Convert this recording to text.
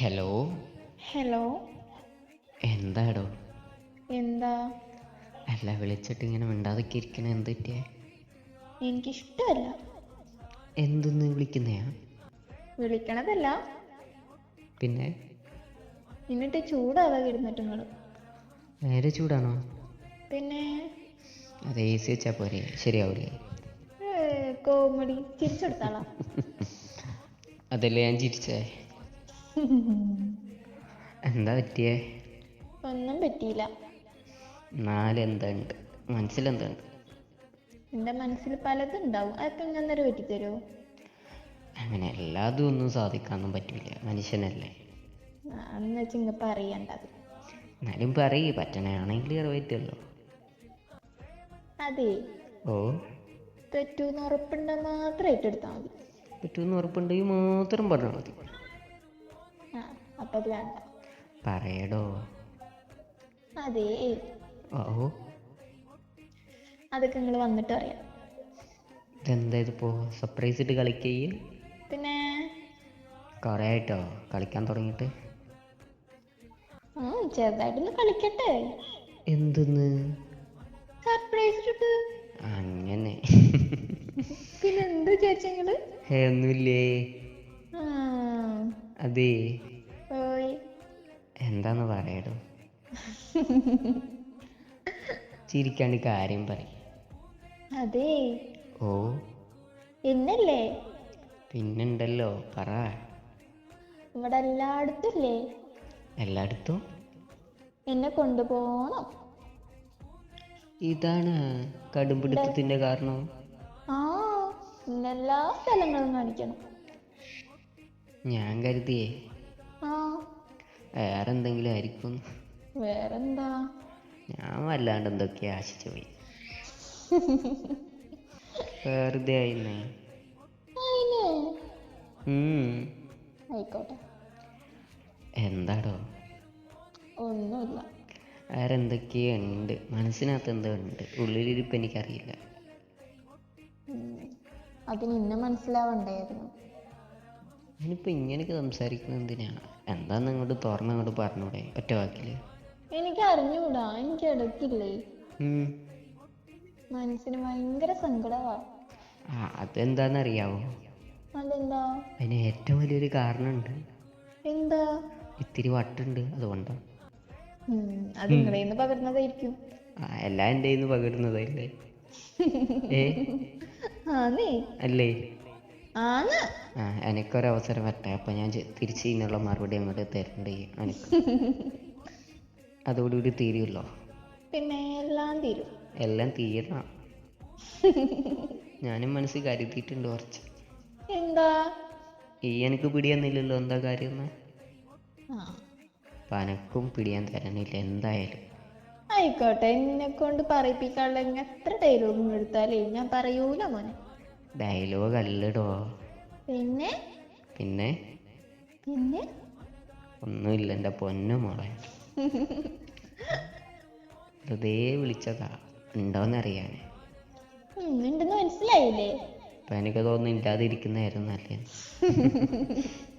Hello hello എന്താടോ? എന്താ? അല്ല വിളിച്ചിട്ട് ഇങ്ങനെ മിണ്ടാതൊക്കെ ഇരിക്കണ എന്ത് പറ്റിയേ? എനിക്കിഷ്ടമല്ല എന്തെന്ന് വിളിക്കുന്നയാ വിളിക്കണതല്ല. പിന്നെ? എന്നിട്ട് ചൂടാവാ ഇരുന്നിട്ട് നിങ്ങൾ നേരെ ചൂടാണോ? പിന്നെ? അത് എ സി വെച്ചാൽ പോരെ ശരിയാവൂലേ? കോമഡി ചിരിച്ചെടുത്താളാ. അതല്ലേ ഞാൻ ചിരിച്ചേ? എന്താ പറ്റിയേ? ഒന്നും പറ്റിയില്ല. നാലെന്തുണ്ട്? മനസ്സിലെന്തുണ്ട്? എന്റെ മനസ്സിൽ പലതും ഉണ്ടാവും അതൊക്കെ ഞാൻ നേരെ പറ്റിത്തരുമോ അങ്ങനെ എല്ലാതും ഒന്നും സാധിക്കാനൊന്നും പറ്റില്ല മനുഷ്യനല്ലേ? അന്ന് വെച്ച് ഇങ്ങ പറയണ്ടത്. എന്നാലും പറയ്. പറ്റണയാണെങ്കിൽ ക്ലിയർ പറ്റുമല്ലോ അതെ. ഓ. പറ്റൂന്ന് ഉറപ്പുണ്ടെന്ന് മാത്രം ഏറ്റെടുത്താൽ മതി. പറ്റൂന്ന് ഉറപ്പുണ്ടെങ്കിൽ മാത്രം പറഞ്ഞാൽ മതി. അപ്പം അത് വേണ്ട. പറയടോ. അതേ. ഓ. അതൊക്കെ നിങ്ങൾ വന്നിട്ട് അറിയാം ഇതെന്താ ഇതിപ്പോ? സർപ്രൈസ് ഇട്ട് കളിക്കേ പിന്നെ? കുറേ ആയിട്ടോ? കളിക്കാൻ തുടങ്ങിയിട്ട്? ആ ചെറുതായിട്ടൊന്ന് കളിക്കട്ടെ. എന്തെന്ന്? സർപ്രൈസ് ഇട്ടിട്ട്. അങ്ങനെ. പിന്നെ എന്ത് വിചാരിച്ചെങ്കിൽ ഹേ, ഒന്നുമില്ലേ? അതെ എന്താന്ന് പറയടോ. ചിരിക്കാണ്ട് കാര്യം പറയും. അതെ. ഓ. എന്നല്ലേ പിന്നുണ്ടല്ലോ പറ. ഇവിടെ എല്ലായിടത്തും ഇല്ലേ? എല്ലായിടത്തും? എന്നെ കൊണ്ടുപോകണം. ഇതാണ് കടുംപിടുത്തത്തിന്റെ കാരണം. ആ ഇന്നെല്ലാ സ്ഥലങ്ങളും കാണിക്കണം. ഞാൻ കരുതിയേ. വേറെ എന്തെങ്കിലും ആയിരിക്കും. വേറെന്താ? ഞാൻ വല്ലാണ്ട് എന്തൊക്കെ ആശിച്ചു പോയി. വെറുതെ ആയിരുന്നേ. ആയിക്കോട്ടെ. എന്താടോ? ഒന്നുമില്ല. വേറെ എന്തൊക്കെയോ ഉണ്ട്. മനസ്സിനകത്ത് എന്തോ ഉണ്ട്. ഉള്ളിലിരിപ്പ് എനിക്കറിയില്ല. അതിന് ഇന്ന മനസ്സിലാവണ്ടായിരുന്നു ഞാനിപ്പോൾ ഇങ്ങനെയൊക്കെ സംസാരിക്കുന്നത് എന്തിനാ? എന്താന്ന് അങ്ങോട്ട് തുറന്ന് അങ്ങോട്ട് പറഞ്ഞൂടെ? ഒറ്റ വാക്കിൽ. എനിക്ക് അറിഞ്ഞൂടാ എനിക്ക് ഇടക്കില്ലേ. മനസ്സിന് ഭയങ്കര സങ്കടമാ ആ അതെന്താണെന്നറിയാവോ അതെന്താ? അതിന് ഏറ്റവും വലിയൊരു കാരണമുണ്ട് എന്താ? ഇത്തിരി വട്ടുണ്ട് അതുകൊണ്ടാണ് അത് നിങ്ങളുടെ നിന്ന് പകർന്നതായിരിക്കും ആ എല്ലാം എന്റെ പകരുന്നതല്ലേ? ഏ? അല്ലേ? ആന്ന്. എനിക്കൊരവസരം വരട്ടെ. അപ്പം ഞാൻ തിരിച്ചു ഇതിനുള്ള മറുപടി അങ്ങോട്ട് തരണ്ടേ? എനിക്ക് അതോടുകൂടി തീരുമല്ലോ പിന്നെ എല്ലാം തീരും. എല്ലാം തീരണം. ഞാനും മനസ്സിൽ കരുതിയിട്ടുണ്ട് കുറച്ച്. എന്താ? ഈ എനിക്ക് പിടിയൊന്നുമില്ലല്ലോ. എന്താ കാര്യം പനക്കും പിടിയാൻ തരണില്ല. എന്തായാലും. ആയിക്കോട്ടെ. എന്നെ കൊണ്ട് പറയിപ്പിക്കാനുള്ള എത്ര ഡയലോഗും എടുത്താലേ ഞാൻ പറയൂല മോനെ. ഡയലോഗ് അല്ലടോ. പിന്നെ? പിന്നെ? പിന്നെ? ഒന്നുമില്ല എന്റെ പൊന്നു മോളെ. വെറുതെ വിളിച്ചതാ. ഉണ്ടോന്നറിയാൻ ഉണ്ടെന്ന് മനസ്സിലായില്ലേ? അപ്പൊ എനിക്ക് തോന്നുന്നു ഇല്ലാതിരിക്കുന്നതായിരുന്നു നല്ലത്.